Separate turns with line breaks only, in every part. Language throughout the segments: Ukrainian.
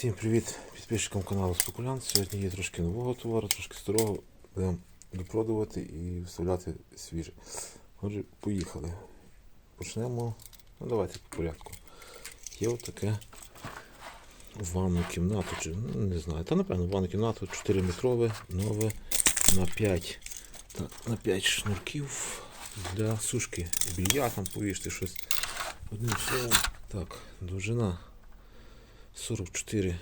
Всім привіт підписчикам каналу Спекулянт. Сьогодні є трошки нового товару, трошки старого. Будемо допродувати і вставляти свіже. Отже, поїхали. Почнемо. Ну давайте по порядку. Є отаке ванну кімнату, чи ну, не знаю. Та напевно ванну кімнату 4 метрове, нове на 5. Так, на 5 шнурків для сушки. Білья там повішти щось. Одним словом, так, довжина 44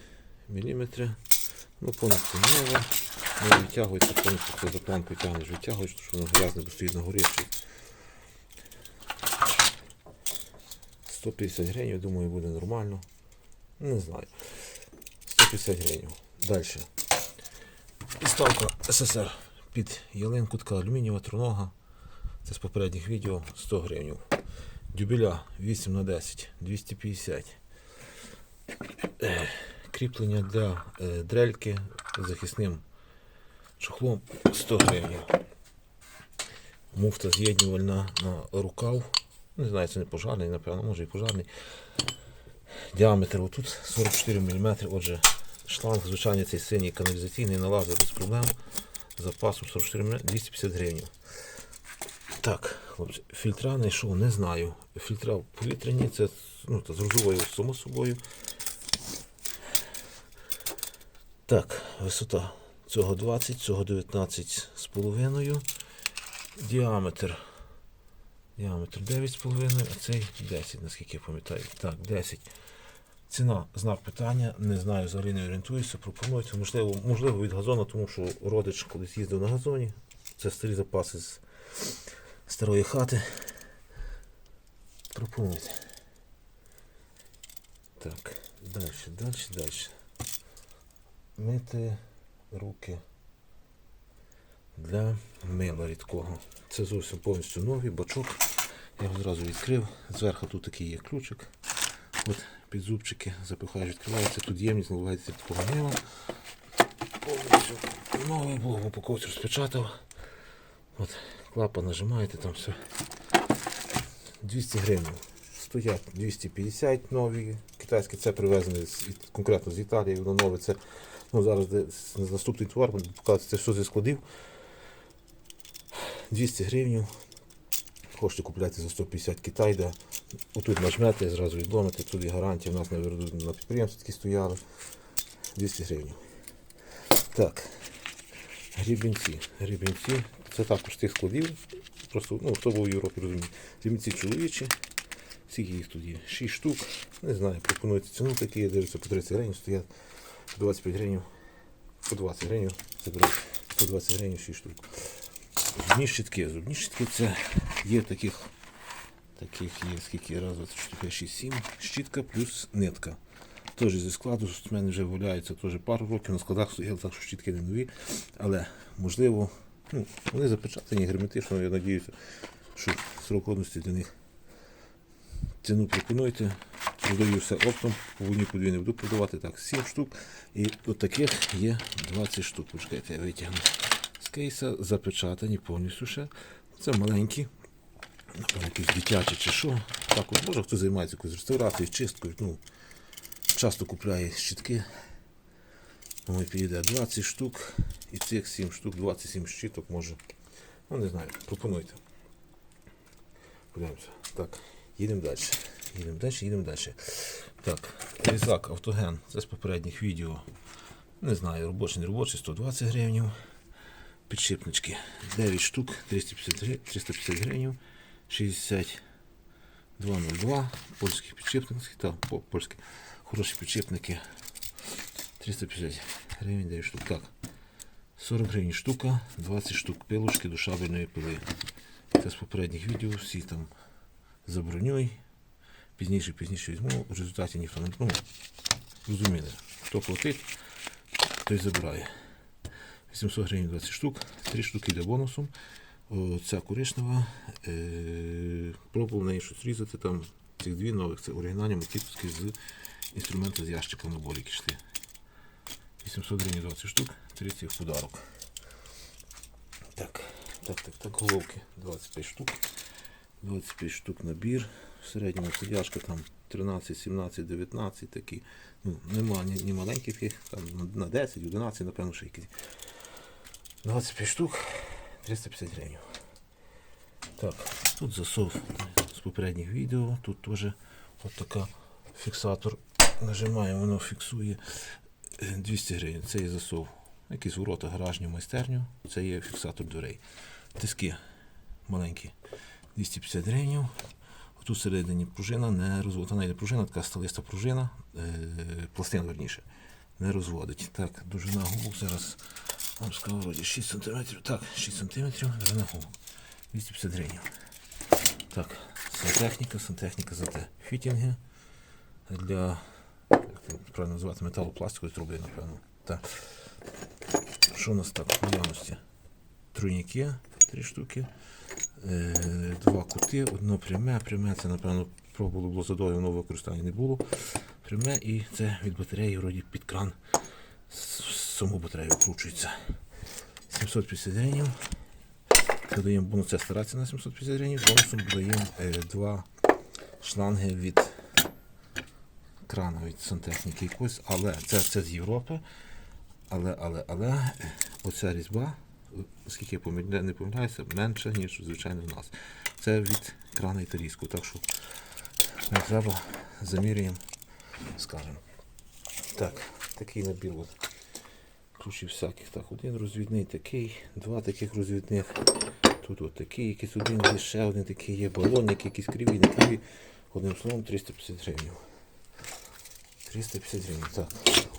мм. Ну, повністю нове. Не відтягується, повністю хто за планку тягнеш, відтягуєш, тому що воно грязне, на горі. 150 гривень, думаю, буде нормально. Не знаю. 150 гривень. Далі. Підставка СССР під ялинку, така алюмінієва трунога. Це з попередніх відео 100 гривень. Дюбеля 8 на 10 250 Е, Кріплення для е, дрельки захисним чохлом 100 гривень. Муфта з'єднювальна на рукав. Не знаю, це не пожарний, напевно, може і пожарний. Діаметр отут 44 мм. Отже, шланг, звичайно, цей синій каналізаційний налазить без проблем. Запасом 44 мм 250 гривень. Так, хлопці, фільтра знайшов, не знаю. Фільтра повітряні, це ну, з розувою, само собою. Так, висота цього 20, цього 19 з половиною. Діаметр. Діаметр 9,5, а цей 10, наскільки я пам'ятаю. Так, 10. Ціна знак питання. Не знаю, взагалі не орієнтуюся. Пропонуйте. Можливо, можливо від газону, тому що родич колись їздив на газоні. Це старі запаси з старої хати. Пропонуйте. Так, далі, далі, далі. Мити руки для мила рідкого. Це зовсім повністю новий бачок. Я його зразу відкрив. Зверху тут такий є ключик. От під зубчики запихаєш, відкривається. Тут ємність наливається такого мила. Повністю новий був, в упаковці розпечатав. От, клапан нажимаєте, там все. 200 гривень. Стоять 250 нові. Китайські це привезені конкретно з Італії, воно нове. Це ну, зараз наступний товар, буде показувати, це все зі складів. 200 гривень. Хочете купляти за 150 Китай, де отут нажмете, зразу відломите, тут є гарантія, у нас на, на підприємстві такі стояли. 200 гривень. Так. Грібінці. Грібінці. Це також тих складів. Просто, ну, хто був у Європі, розуміє. Грібінці чоловічі. Скільки їх тут є? 6 штук. Не знаю, пропонується ціну такі, я дивлюся по 30 гривень, стоять 25 гривень. По 20 гривень. Це беруть по 20 гривень 6 штук. Зубні щітки. Зубні щітки це є таких. Таких є скільки раз, 2, 4, 6, 7. Щітка плюс нитка. Теж зі складу, в мене вже валяється теж пару років, на складах стояли, так що щітки не нові. Але можливо, ну, вони запечатані герметично, я надіюся, що срок годності для них ціну пропонуйте. Продаю все оптом, по одній подвійні буду продавати так 7 штук. І от таких є 20 штук. Почекайте, я витягну з кейса, запечатані повністю ще. Це маленькі. Напевно, якісь дитячі чи що. Так, от, може хто займається якоюсь реставрацією, чисткою. Ну, часто купляє щітки. Мені підійде 20 штук і цих 7 штук, 27 щиток може. Ну не знаю, пропонуйте. Подивимося. Так, їдемо далі. Їдемо далі, їдемо далі. Так, різак автоген. Це з попередніх відео. Не знаю, робочий, не робочий, 120 гривень. Підшипнички 9 штук, 350 гривень, 350 гривень, 6202, польські підшипники, та, по- польські, хороші підшипники, 350 гривень, 9 штук. Так, 40 гривень штука, 20 штук пилушки до шабельної пили. Це з попередніх відео, всі там забронюй. Пізніше, пізніше візьму, в результаті ніхто не ну, розуміли, хто платить, той забирає. 800 гривень 20 штук, 3 штуки йде бонусом. Ця коричнева. Е, пробував на неї щось різати. Там цих дві нових, це оригінальні макітовські з інструменту з ящика на боліки йшли. 800 гривень 20 штук, 30 в подарок. Так, так, так, так, головки 25 штук. 25 штук набір. В середньому це там 13, 17, 19 такі. Ну, нема ні, ні маленьких, там на 10, 11, напевно, ще якісь. 25 штук, 350 гривень. Так, тут засов з попередніх відео, тут теж така фіксатор. Нажимаємо, воно фіксує е, 200 гривень. Це є засов. Якісь ворота, гаражню майстерню. Це є фіксатор дверей. Тиски маленькі. 250 гривень. Тут всередині пружина не розводить. Вона йде пружина, така сталиста пружина, е, пластина верніше, не розводить. Так, довжина губок зараз вам скажу, вроді 6 см. Так, 6 см, довжина губок. 250 гривень. Так, сантехніка, сантехніка за те. Фітінги для як це правильно називати металопластикової труби, напевно. Так. Що у нас так в наявності? Тройники, три штуки, два кути, одно пряме. Пряме це, напевно, пробувало було задовго, воно в використанні не було. Пряме і це від батареї вроді під кран саму батарею вкручується. 750 гривень. Додаємо бонус, це старатися на 750 гривень. Бонусом додаємо е, два шланги від крана від сантехніки якось, але це, це з Європи. Але, але, але е, оця різьба, оскільки я помиля- не помиляюся, менша, ніж звичайно в нас. Це від крана італійського. Так що не треба, заміряємо, скажемо. Так, такий набір. От. Ключів всяких. Так, один розвідний такий, два таких розвідних. Тут от такий, якийсь один, ще один такий є, балонник, якийсь криві, не криві. Одним словом 350 гривень. 350 гривень. Так,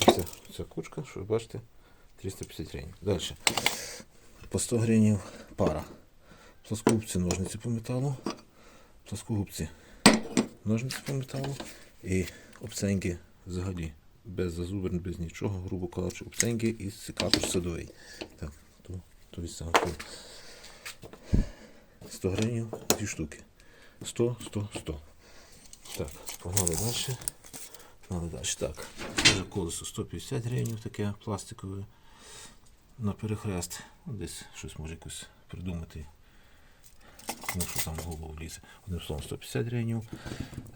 оце, ця кучка, що ви бачите, 350 гривень. Далі. По 100 гривень пара. Плоскогубці, ножниці по металу. Плоскогубці, ножниці по металу. І обценьки взагалі. Без зазубрин, без нічого, грубо кажучи, обценьки і секатор садовий. Так, то, то самого. 100 гривень, дві штуки. 100, 100, 100. Так, погнали далі. Погнали далі. Так, колесо 150 гривень, таке пластикове. На перехрест. Ну, Десь щось може якось придумати. Тому що там голову лізе. Одним словом 150 гривень.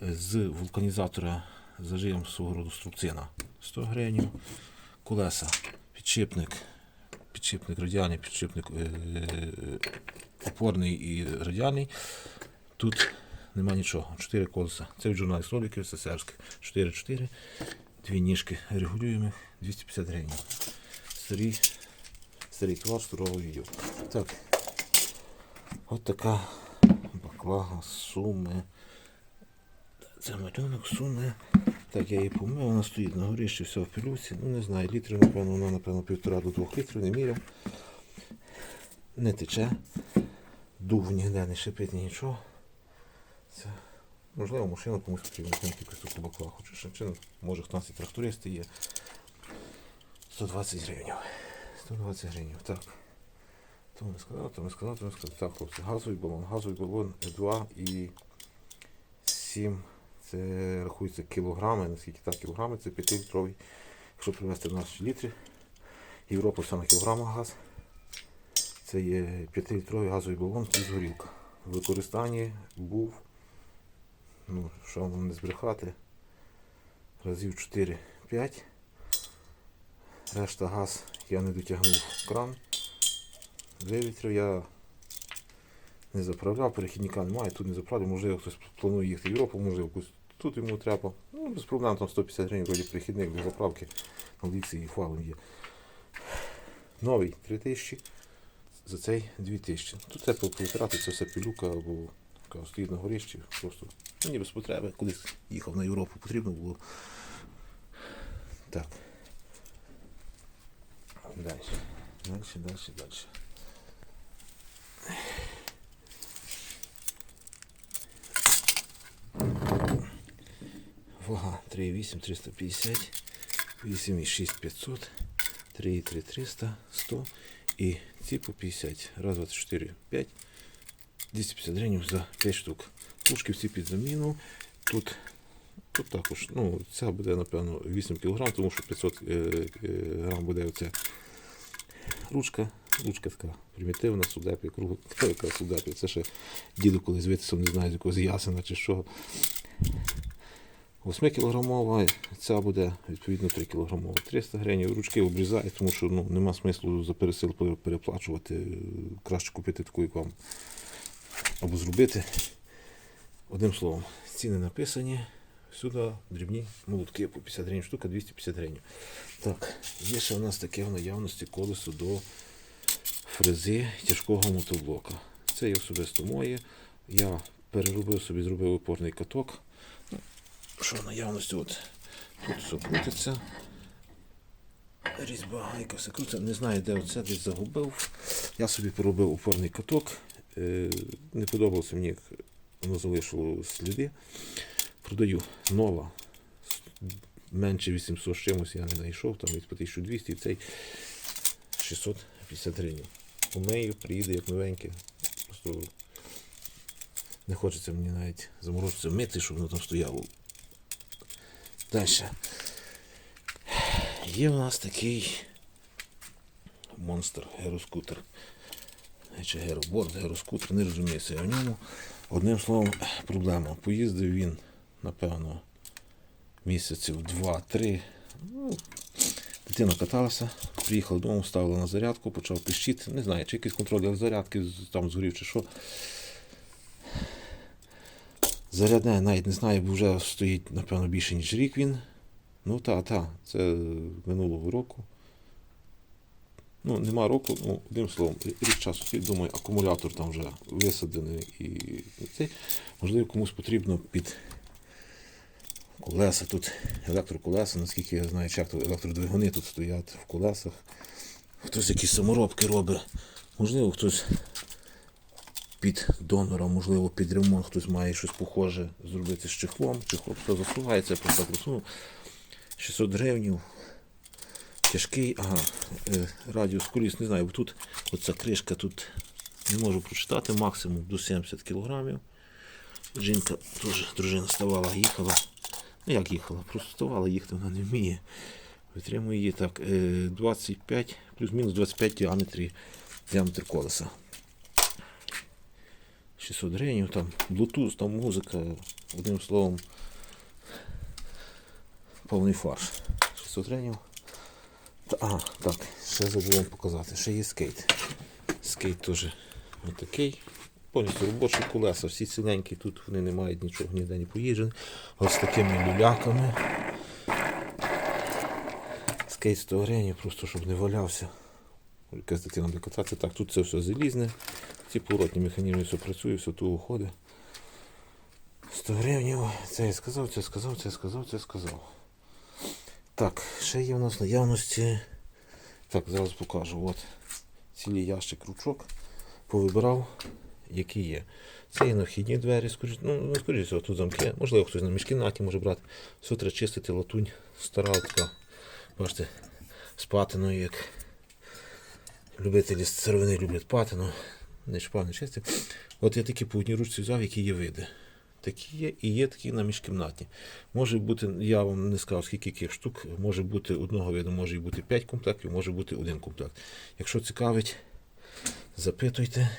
З вулканізатора заживом свого роду струбцина 100 гривень. Колеса, підшипник, підшипник радіальний, підшипник е, опорний і радіальний. Тут нема нічого. Чотири колеса. Це від журналів роликів СССРських. 4-4. Дві ніжки регулюємо. 250 гривень. Старий, старий старого відео. Так. От така баклага, суми. Це малюнок, суми. Так, я її помив, вона стоїть на горищі, все в пилюці. Ну не знаю, літрів, напевно, вона, напевно, півтора до двох літрів, не міряв. Не тече. Дув ніде не шипить нічого. Це, можливо, машина комусь потрібна, якусь таку баклаху. Чи, ще, чи, може хтось і трактористи є. 120 гривень. 120 гривень. Так. То не сказав, то не сказав, то не сказав. Так, хлопці, газовий балон. Газовий балон 2 і 7. Це рахується кілограми, наскільки так кілограми, це 5-літровий. Якщо привезти в літри, Європа все на кілограмах газ. Це є 5-літровий газовий балон плюс горілка. В використанні був, ну, що вам не збрехати, разів 4-5. Решта газ я не дотягнув кран. Вивітрив я не заправляв, перехідника немає, тут не заправляв, можливо, хтось планує їхати в Європу, можливо, тут йому треба. Ну, без проблем, там 150 гривень перехідник до заправки на Ліксі і файлом є. Новий 3000, за цей 2000. Тут це повитирати, це все пилюка або стоїть на горищі. Просто мені без потреби, колись їхав на Європу, потрібно було. Так. Далі. Далі, далі, далі. Вага 3,8 350, 8,6 500, 3,3 300, 100 і ці по 50. Раз, два, три, чотири, 5. 250 гривень за 5 штук. Пушки всі під заміну. Тут, тут також, ну, ця буде, напевно, 8 кг, тому що 500 е, е, буде оця ручка. Ручка така примітивна, судепі, кругла, яка судепі. Це ще діду колись витисав, не знаю, з якогось ясена чи що. 8 кілограмова, ця буде відповідно 3 кілограмова. 300 гривень. Ручки обрізаю, тому що ну, нема смислу за пересил переплачувати. Краще купити таку, як вам. Або зробити. Одним словом, ціни написані. Сюди дрібні молотки по 50 гривень штука, 250 гривень. Так, є ще у нас таке в наявності колесо до фрези тяжкого мотоблока. Це є особисто моє. Я переробив собі, зробив опорний каток. Ну, Що в наявності? От, тут все крутиться. Різьба, гайка все крутиться. Не знаю, де оце десь загубив. Я собі поробив опорний каток. Е, Не подобалося мені, як воно залишило сліди. Продаю нова. Менше 800 з чимось я не знайшов, там від по 1200 і цей 650 гривень. Умею, приїде як новеньке. Просто не хочеться мені навіть заморочитися мити, щоб воно там стояло. Далі. Є у нас такий монстр, героскутер. Чи героборд, героскутер, не розуміюся я в ньому. Одним словом, проблема. Поїздив він, напевно, місяців 2-3. Ну, дитина каталася, приїхала додому, ставила на зарядку, почав пищити. Не знаю, чи якийсь контроль зарядки там згорів чи що. Зарядне навіть не знаю, бо вже стоїть, напевно, більше, ніж рік він. Ну та, та, це минулого року. Ну, нема року, ну, одним словом, рік часу, думаю, акумулятор там вже висаджений і цей. Можливо, комусь потрібно під колеса тут, електроколеса, наскільки я знаю, як електродвигуни тут стоять в колесах. Хтось якісь саморобки робить. Можливо, хтось під донора, можливо, під ремонт, хтось має щось похоже зробити з чехлом. Чехло все засувається, просто так розсунув. 600 гривень. Тяжкий, ага, е, радіус коліс, не знаю, бо тут оця кришка тут не можу прочитати, максимум до 70 кілограмів. Жінка теж дружина ставала, їхала. Ну як їхала? Просто ставала, їхати вона не вміє. Витримує її так. е, 25, плюс-мінус 25 діаметрі, діаметр колеса. 600 гривень, там Bluetooth, там музика, одним словом, повний фарш. 600 гривень. Ага, так, ще забув показати. Ще є скейт. Скейт теж отакий. Повністю робочі колеса, всі ціленькі, тут вони не мають нічого ніде не поїжджені. Ось такими люляками. Скейт 100 гривень, просто щоб не валявся. Якась дитина буде кататися. Так, тут це все залізне. Ці поворотні механізми все працює, все тут уходить. 100 гривень. Це я сказав, це сказав, це сказав, це сказав. Так, ще є у нас наявності. Так, зараз покажу. От цілий ящик ручок. Повибирав, які є. Це є вхідні двері, скоріше, ну, скоріше, тут замки. Можливо, хтось на міжкімнаті може брати. Все треба чистити, латунь, стара така. Бачите, з патиною, як любителі сировини люблять патину. Не шпа, чисти. От я такі по одній ручці взяв, які є види. Такі є і є такі на міжкімнатні. Може бути, я вам не сказав, скільки яких штук, може бути одного виду, може бути 5 комплектів, може бути один комплект. Якщо цікавить, запитуйте.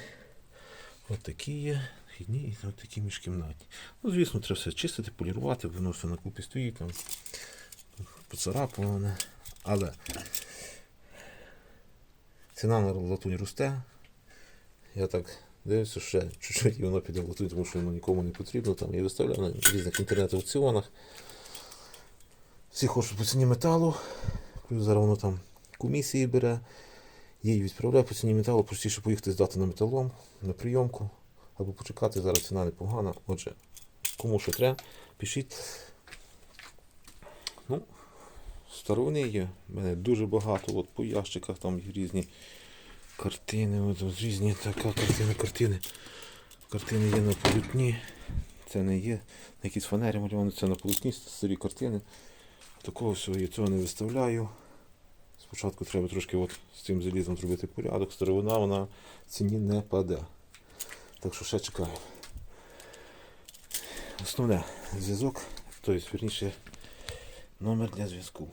От є, хідні і такі міжкімнатні. Ну, звісно, треба все чистити, полірувати, воно все на купі стоїть, там поцарапане. Але ціна на латунь росте. Я так дивлюся, ще чуть-чуть і воно піде в латунь, тому що воно нікому не потрібно. Там я виставляю на різних інтернет-аукціонах. Всі хочуть по ціні металу, плюс зараз воно там комісії бере. Її відправляє по ціні металу, простіше поїхати здати на металом, на прийомку, або почекати, зараз ціна непогана. Отже, кому що треба, пишіть. Ну, старовини є. У мене дуже багато. От по ящиках там є різні картини. От, різні така картини, картини. Картини є на полотні. Це не є. На якісь фанері мальовані, це на полотні старі картини. Такого всього я цього не виставляю. Спочатку треба трошки от з цим залізом зробити порядок. Старовина вона в ціні не паде. Так що ще чекаю. Основне зв'язок, тобто, верніше, номер для зв'язку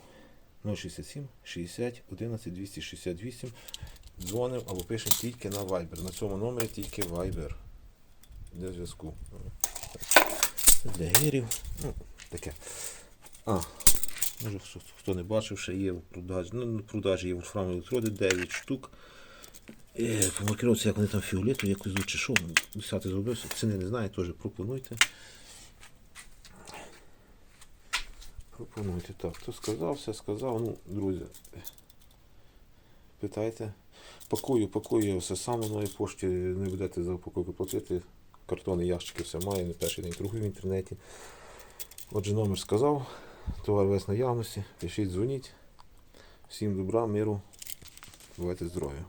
067 60 11 268. Дзвонив або пишемо тільки на Viber. На цьому номері тільки Viber для зв'язку. Для гирів. Ну, Таке. А, може хто, не бачив, ще є в продажі. Ну, на продажі є вольфрамові електроди 9 штук. Е, по маркировці, як вони там фіолетові, якось звучить, що 10 зробився. Ціни не знаю, теж пропонуйте. Пропонуйте. Так, хто сказав, все сказав. Ну, друзі, питайте. Пакую, пакую все сам на пошті, не будете за упаковку платити. Картони, ящики, все має, не перший день торгую в інтернеті. Отже, номер сказав, товар весь наявності, пишіть, дзвоніть. Всім добра, миру, бувайте здоров'я.